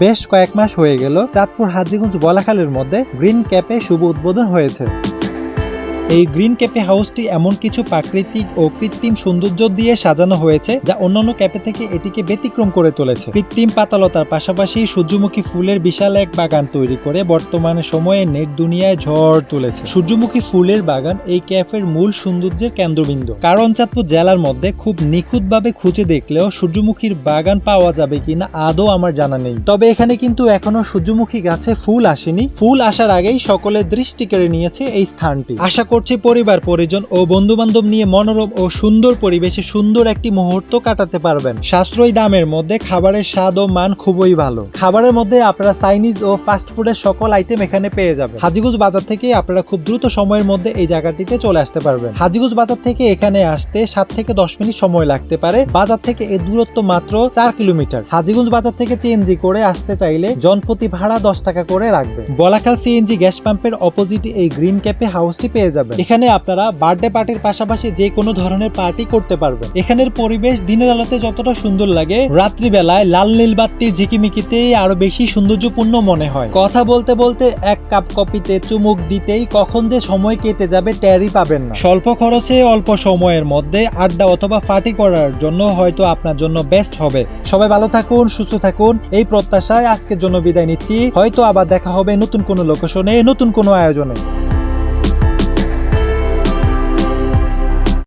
বেশ কয়েক মাস হয়ে গেল চাঁদপুর হাজিগঞ্জ বলাখালের মধ্যে গ্রিন ক্যাপে শুভ উদ্বোধন হয়েছে। এই গ্রিন ক্যাপে হাউসটি এমন কিছু প্রাকৃতিক ও কৃত্রিম সৌন্দর্য দিয়ে সাজানো হয়েছে যা অন্যান্য ক্যাপে থেকে এটিকে ব্যতিক্রম করে তুলেছে। কৃত্রিম পাতালতার পাশাপাশি সূর্যমুখী ফুলের বিশাল এক বাগান তৈরি করে বর্তমানে সময়ে নেট দুনিয়ায় ঝড় তুলেছে। সূর্যমুখী ফুলের বাগান এই ক্যাফের মূল সৌন্দর্যের কেন্দ্রবিন্দু। কারণ চাঁদপুর জেলার মধ্যে খুব নিখুঁতভাবে খুঁজে দেখলেও সূর্যমুখীর বাগান পাওয়া যাবে কিনা আদৌ আমার জানা নেই। তবে এখানে কিন্তু এখনও সূর্যমুখী গাছে ফুল আসেনি। ফুল আসার আগেই সকলের দৃষ্টি কেড়ে নিয়েছে এই স্থানটি। আশা করছি পরিবার, পরিজন ও বন্ধু বান্ধব নিয়ে মনোরম ও সুন্দর পরিবেশে সুন্দর একটি মুহূর্ত কাটাতে পারবেন। সাশ্রয়ী দামের মধ্যে খাবারের স্বাদ ও মান খুবই ভালো। খাবারের মধ্যে আপনারা চাইনিজ ও ফাস্ট ফুডের সকল আইটেম এখানে পেয়ে যাবেন। হাজিগুজ বাজার থেকে আপনারা খুব দ্রুত সময়ের মধ্যে এই জায়গাটিতে চলে আসতে পারবেন। হাজিগুজ বাজার থেকে এখানে আসতে সাত থেকে দশ মিনিট সময় লাগতে পারে। বাজার থেকে এর দূরত্ব মাত্র চার কিলোমিটার। হাজিগঞ্জ বাজার থেকে সিএনজি করে আসতে চাইলে জনপ্রতি ভাড়া দশ টাকা করে রাখবে বলাখাল সিএনজি গ্যাস পাম্পের অপোজিটে এই গ্রিন ক্যাপে হাউসটি পেয়ে যাবেন। এখানে আপনারা বার্থডে পার্টির পাশাপাশি যে কোনো ধরনের পার্টি করতে পারবেন। এখানের পরিবেশ দিনের আলোতে যতটা সুন্দর লাগে, রাত্রিবেলায় লাল নীল বাত্তির ঝিকিমিকিতে আরও বেশি সৌন্দর্যপূর্ণ মনে হয়। কথা বলতে বলতে এক কাপ কপিতে চুমুক দিতেই কখন যে সময় কেটে যাবে ট্যারি পাবেন না। স্বল্প খরচে অল্প সময়ের মধ্যে আড্ডা অথবা পার্টি করার জন্য হয়তো আপনার জন্য বেস্ট হবে। সবাই ভালো থাকুন, সুস্থ থাকুন। এই প্রত্যাশায় আজকের জন্য বিদায় নিচ্ছি। হয়তো আবার দেখা হবে নতুন কোনো লোকেশনে নতুন কোনো আয়োজনে।